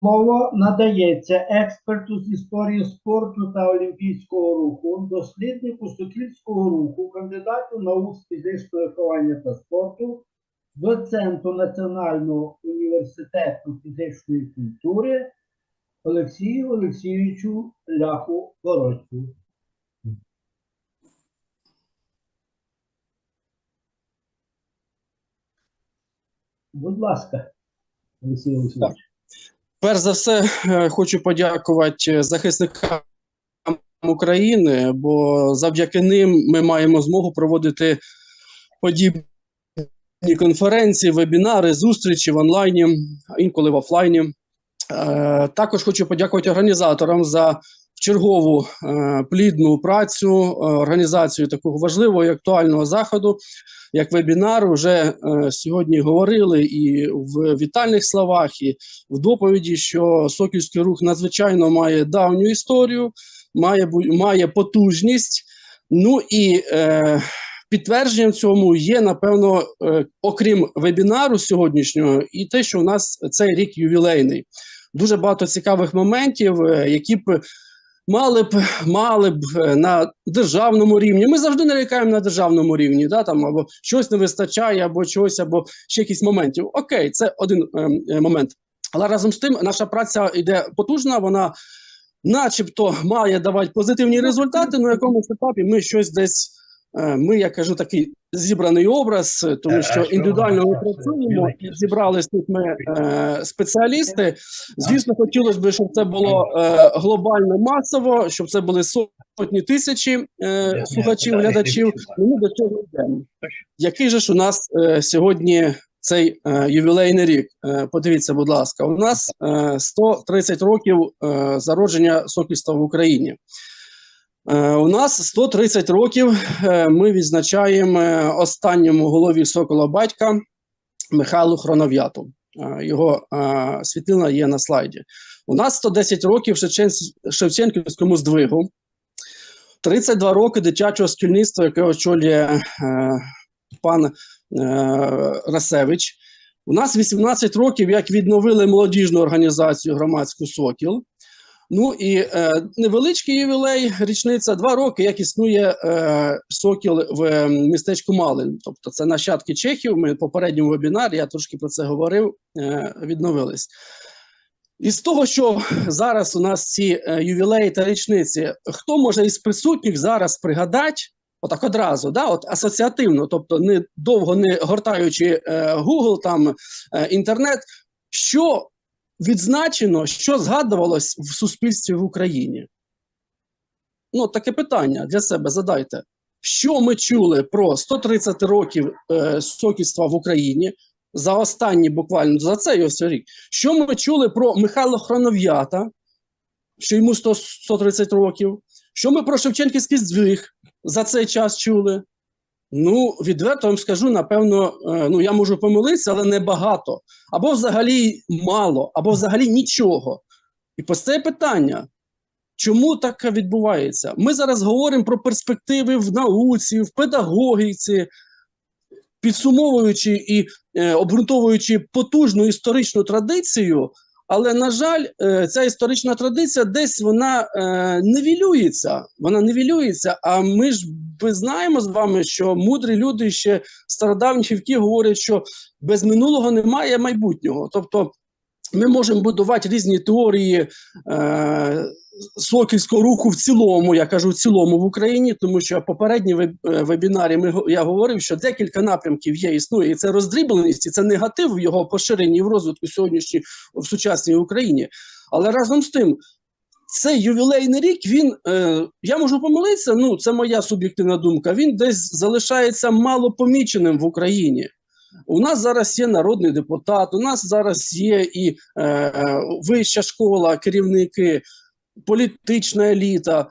Слово надається експерту з історії спорту та олімпійського руху, досліднику Сокільського руху, кандидату наук з фізичного виховання та спорту, доценту Національного університету фізичної культури Олексію Олексійовичу Ляху Городцю. Будь ласка, Олексій Олексійович. Перш за все, е, хочу подякувати захисникам України, бо завдяки ним ми маємо змогу проводити подібні конференції, вебінари, зустрічі в онлайні, інколи в офлайні. Е, Також хочу подякувати організаторам за чергову е, плідну працю, е, організацію такого важливого і актуального заходу, як вебінар. Вже е, сьогодні говорили і в вітальних словах, і в доповіді, що Сокільський рух надзвичайно має давню історію, має, має потужність. Ну і е, підтвердженням цьому є, напевно, е, окрім вебінару сьогоднішнього, і те, що у нас цей рік ювілейний. Дуже багато цікавих моментів, які б мали б мали б е, на державному рівні. Ми завжди нарікаємо на державному рівні, да, там або щось не вистачає, або чогось, або ще якісь моментів. Окей, це один е, е, момент. Але разом з тим, наша праця йде потужна, вона начебто має давати позитивні результати. На якомусь етапі ми щось десь. Е, Ми, я кажу, такий зібраний образ, е, тому що що індивідуально ми працюємо і зібрались тут ми е, спеціалісти. Звісно, хотілося б, щоб це було е, глобально масово, щоб це були сотні тисячі е, слухачів, глядачів. Ну, ми до цього йдемо. Який же ж у нас е, сьогодні цей е, ювілейний рік? Е, подивіться, будь ласка, у нас е, 130 років е, зародження сокільства в Україні. Е, у нас 130 років е, ми відзначаємо е, останньому голові Сокола батька Михайлу Хронов'яту. Його світлина є на слайді. У нас 110 років Шевченківському здвигу, 32 роки дитячого шкільництва, яке очолює пан Расевич. У нас 18 років, як відновили молодіжну організацію громадську Сокіл. Ну і е, невеличкий ювілей, річниця, два роки, як існує е, Сокіл в е, містечку Малин. Тобто це нащадки Чехів. Ми в попередньому вебінарі, я трошки про це говорив, е, відновились. І з того, що зараз у нас ці е, ювілеї та річниці, хто може із присутніх зараз пригадати, отак одразу, да, от асоціативно, тобто не довго не гортаючи е, Google, там е, інтернет, що відзначено, що згадувалось в суспільстві в Україні? Ну, таке питання для себе задайте. Що ми чули про 130 років е, сокільства в Україні за останні буквально за цей ось рік? Що ми чули про Михайла Хронов'ята, що йому 100, 130 років? Що ми про Шевченківський здвиг за цей час чули? Ну, відверто вам скажу, напевно, е, ну я можу помилитися, але не багато. Або взагалі мало, або взагалі нічого. І постає питання, чому так відбувається? Ми зараз говоримо про перспективи в науці, в педагогіці, підсумовуючи і е, обґрунтовуючи потужну історичну традицію, але, на жаль, е, ця історична традиція десь вона е, нівелюється. Вона нівелюється. А ми ж ми знаємо з вами, що мудрі люди ще стародавні віки говорять, що без минулого немає майбутнього. Тобто ми можемо будувати різні теорії е, сокільського руху в цілому, я кажу в цілому в Україні, тому що попередні е, вебінарі ми я говорив, що декілька напрямків є, існує, і це роздрібленість, і це негатив в його поширенні і в розвитку сьогоднішній в сучасній Україні. Але разом з тим, цей ювілейний рік, він е, я можу помилитися, ну це моя суб'єктивна думка. Він десь залишається мало поміченим в Україні. У нас зараз є народний депутат, у нас зараз є і е, вища школа, керівники, політична еліта.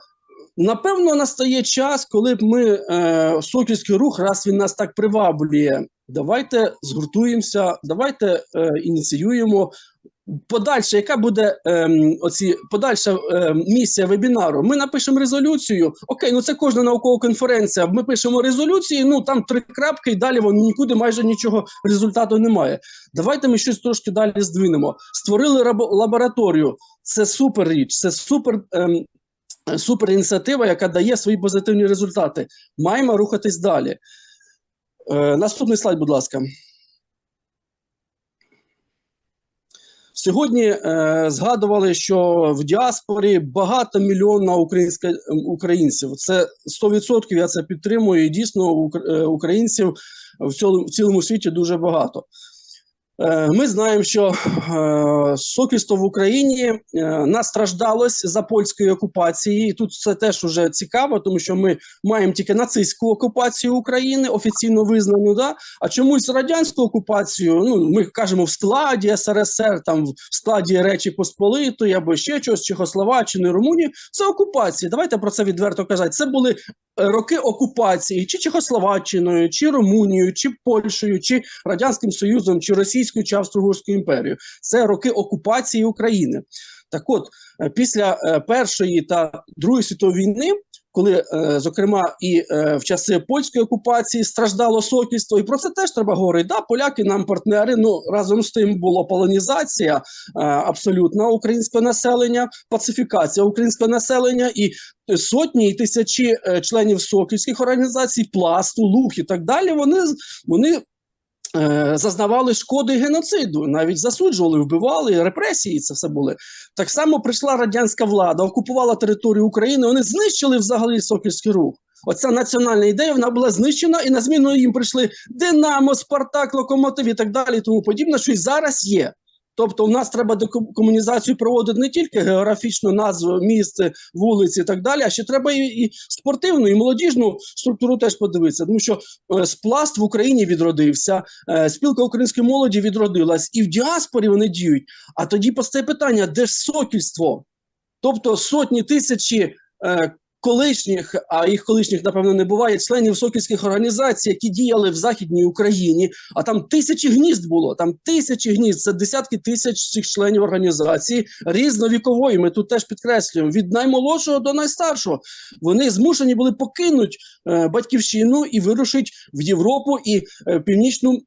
Напевно, настає час, коли б ми е, Сокільський рух, раз він нас так приваблює, давайте згуртуємося, давайте е, ініціюємо Подальше, яка буде ем, оці подальша ем, місія вебінару? Ми напишемо резолюцію. Окей, ну це кожна наукова конференція. Ми пишемо резолюції, ну там три крапки, і далі воно нікуди майже нічого результату немає. Давайте ми щось трошки далі здвинемо. Створили лабораторію. Це супер річ, це супер. Ем, Супер ініціатива, яка дає свої позитивні результати. Маємо рухатись далі. Е, наступний слайд, будь ласка. Сьогодні е, згадували, що в діаспорі багато мільйонна українська українців. Це 100% я це підтримую. І дійсно е, українців в цілому, в цілому світі дуже багато. Е, Ми знаємо, що е, сокільство в Україні е, настраждалось за польської окупації. І тут це теж уже цікаво, тому що ми маємо тільки нацистську окупацію України, офіційно визнану. Да? А чомусь радянську окупацію, ну ми кажемо в складі СРСР, там в складі Речі Посполитої або ще чогось, Чехословаччини, Румунії. Це окупація. Давайте про це відверто казати. Це були роки окупації, чи Чехословаччиною, чи Румунією, чи Польщею, чи Радянським Союзом, чи Російською, чи Австро-Угорською імперією. Це роки окупації України. Так от, е, після е, Першої та Другої світової війни, коли, е, зокрема, і в часи польської окупації страждало сокільство, і про це теж треба говорити. Да, поляки нам партнери. Ну разом з тим була полонізація абсолютна українського населення, пацифікація українського населення і сотні і тисячі членів сокільських організацій, пласту, луг і так далі. Вони вони. Е, Зазнавали шкоди геноциду, навіть засуджували, вбивали, репресії. Це все були. Так само прийшла радянська влада, окупувала територію України. Вони знищили взагалі сокільський рух. Оця національна ідея вона була знищена, і на зміну їм прийшли Динамо, Спартак, Локомотив і так далі, тому подібне, що і зараз є. Тобто, у нас треба декомунізацію проводити не тільки географічну назву міст, вулиці і так далі, а ще треба і, і спортивну, і молодіжну структуру теж подивитися. Тому що е, спласт в Україні відродився, е, спілка української молоді відродилась, і в діаспорі вони діють. А тоді постає питання: де ж сокільство? Тобто сотні тисячі е, колишніх, а їх колишніх, напевно, не буває, членів сокільських організацій, які діяли в Західній Україні, а там тисячі гнізд було, там тисячі гнізд, це десятки тисяч цих членів організації різновікової. Ми тут теж підкреслюємо від наймолодшого до найстаршого. Вони змушені були покинути е, батьківщину і вирушити в Європу і е, північну.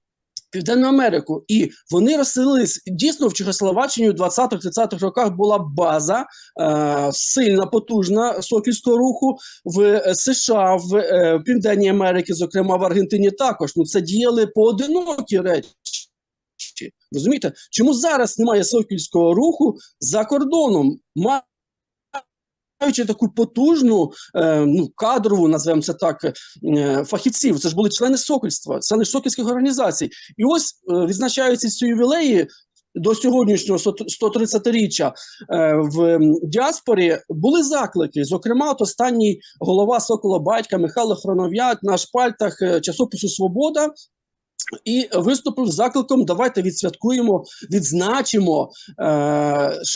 Південну Америку, і вони розселились дійсно в Чехословаччині в 20-30-х роках була база е, сильна, потужна сокільського руху в е, США, в е, Південній Америці, зокрема в Аргентині. Також ну це діяли поодинокі речі. Розумієте, чому зараз немає сокільського руху за кордоном? Маючи таку потужну, е, ну кадрову, називаємо це так, е, фахівців, це ж були члени сокільства, члени сокільських організацій. І ось е, відзначаються ці ювілеї до сьогоднішнього 130-річчя е, в діаспорі були заклики. Зокрема, от останній голова Сокола Батька Михайло Хронов'як на шпальтах е, часопису Свобода. І виступив з закликом: давайте відсвяткуємо, відзначимо е,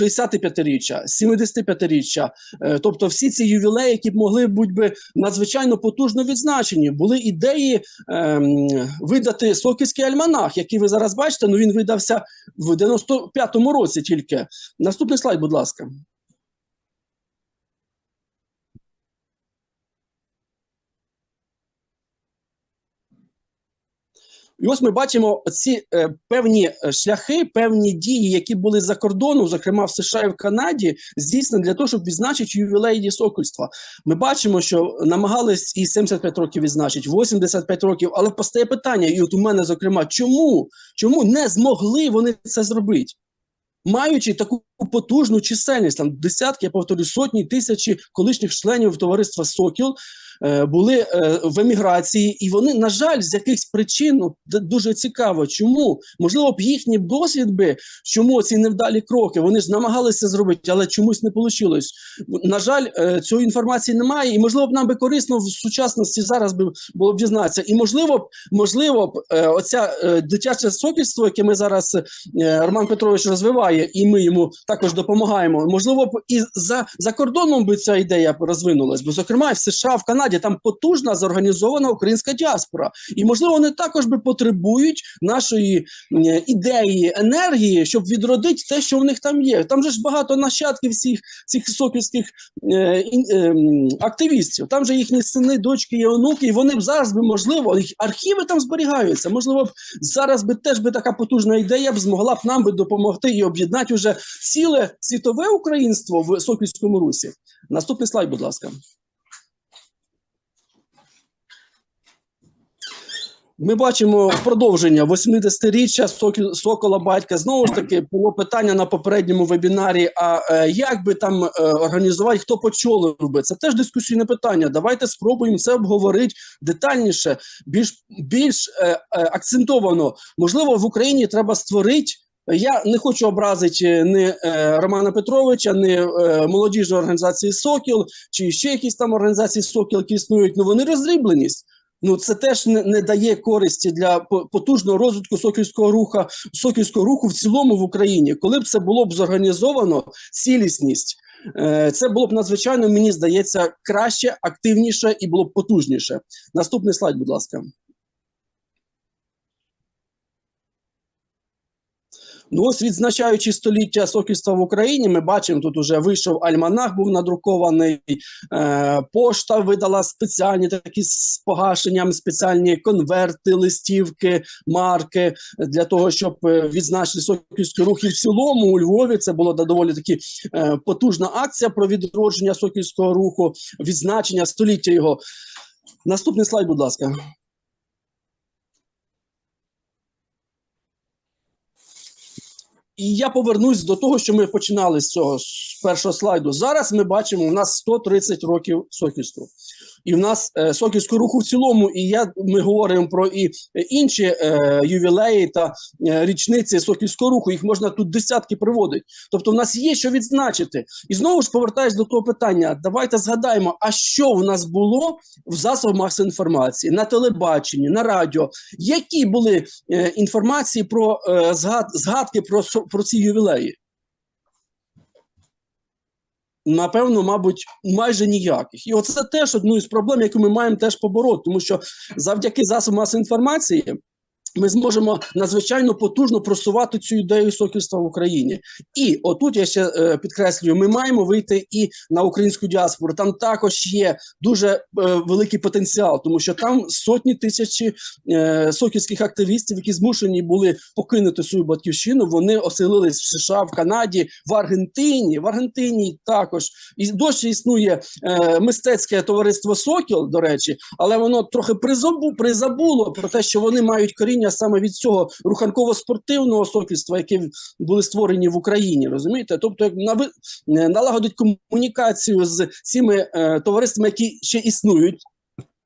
65-річчя, 75-річчя. Е, тобто, всі ці ювілеї, які б могли бути би надзвичайно потужно відзначені, були ідеї ем, видати Сокільський альманах, який ви зараз бачите. Ну він видався в 95-му році тільки. Наступний слайд, будь ласка. І ось ми бачимо ці е, певні е, шляхи, певні дії, які були за кордоном, зокрема в США і в Канаді, здійснені для того, щоб відзначити ювілей сокольства. Ми бачимо, що намагались і 75 років відзначити, 85 років, але постає питання, і от у мене, зокрема, чому? Чому не змогли вони це зробити? Маючи таку потужну чисельність, там десятки, я повторю, сотні тисячі колишніх членів товариства Сокіл е, були е, в еміграції, і вони, на жаль, з якихось причин ну, дуже цікаво, чому можливо б їхній досвід би, чому ці невдалі кроки, вони ж намагалися зробити, але чомусь не вийшло. На жаль, е, цієї інформації немає, і можливо б нам би корисно в сучасності зараз би було б дізнатися. І можливо б, можливо б, оця дитяче сокільство, яке ми зараз Роман Петрович розвиває. Допомагає, і ми йому також допомагаємо. Можливо, і за, за кордоном би ця ідея розвинулась, бо зокрема в США, в Канаді там потужна зорганізована українська діаспора, і можливо вони також би потребують нашої ідеї, енергії, щоб відродити те, що в них там є. Там же ж багато нащадків всіх цих сокільських е, е, активістів. Там же їхні сини, дочки і онуки, і вони б зараз би можливо їх архіви там зберігаються. Можливо, б зараз би теж би така потужна ідея б змогла б нам би допомогти і об'єднати уже ціле світове українство в Сокільському русі. Наступний слайд, будь ласка. Ми бачимо продовження 80-річчя Сокіл- Сокола Батька. Знову ж таки, було питання на попередньому вебінарі. А е, як би там е, організувати, хто почолив би? Це теж дискусійне питання. Давайте спробуємо це обговорити детальніше, більш більш е, акцентовано. Можливо, в Україні треба створити. Я не хочу образити не е, Романа Петровича, не е, молодіжної організації Сокіл чи ще якісь там організації Сокіл, які існують. Ну вони роздрібленість. Ну це теж не, не дає користі для потужного розвитку сокільського руху, сокільського руху в цілому в Україні. Коли б це було б зорганізовано, цілісність, е, це було б надзвичайно, мені здається, краще, активніше і було б потужніше. Наступний слайд, будь ласка. Ну, ось відзначаючи століття сокільства в Україні, ми бачимо, тут уже вийшов альманах, був надрукований, е, пошта видала спеціальні такі з погашенням, спеціальні конверти, листівки, марки для того, щоб е, відзначити сокільський рух. І в цілому у Львові це була доволі таки е, потужна акція про відродження сокільського руху, відзначення століття його. Наступний слайд, будь ласка. І я повернусь до того, що ми починали з цього з першого слайду. Зараз ми бачимо, у нас 130 років сокільству. І в нас е, сокільського руху в цілому, і я ми говоримо про і е, інші е, ювілеї та е, річниці сокільського руху. Їх можна тут десятки приводити. Тобто, в нас є що відзначити. І знову ж повертаюсь до того питання. Давайте згадаємо, а що в нас було в засобах масової інформації на телебаченні, на радіо, які були е, інформації про е, згад, згадки про, про ці ювілеї? Напевно, мабуть, майже ніяких. І оце теж одну із проблем, яку ми маємо теж побороти, тому що завдяки засобам масової інформації ми зможемо надзвичайно потужно просувати цю ідею сокільства в Україні. І отут я ще е, підкреслюю: ми маємо вийти і на українську діаспору. Там також є дуже е, великий потенціал, тому що там сотні тисячі е, сокільських активістів, які змушені були покинути свою батьківщину. Вони оселились в США, в Канаді, в Аргентині. В Аргентині також і досі існує е, мистецьке товариство Сокіл, до речі, але воно трохи призабу, призабуло про те, що вони мають коріння саме від цього руханково-спортивного сокільства, які були створені в Україні. Розумієте? Тобто, як налагодить комунікацію з цими е, товариствами, які ще існують.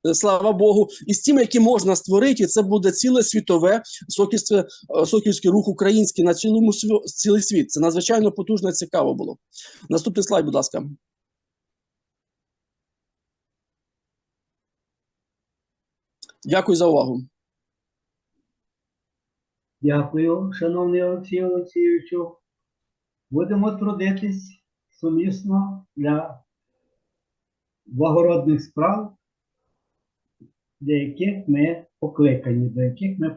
е, Слава Богу, і з тими, які можна створити, і це буде ціле світове сокільство, е, сокільський рух український на цілому цілий світ. Це надзвичайно потужно і цікаво було. Наступний слайд, будь ласка. Дякую за увагу. Дякую, шановний Олексій Олексійовичу. Будемо трудитись сумісно для благородних справ, для яких ми покликані, до яких ми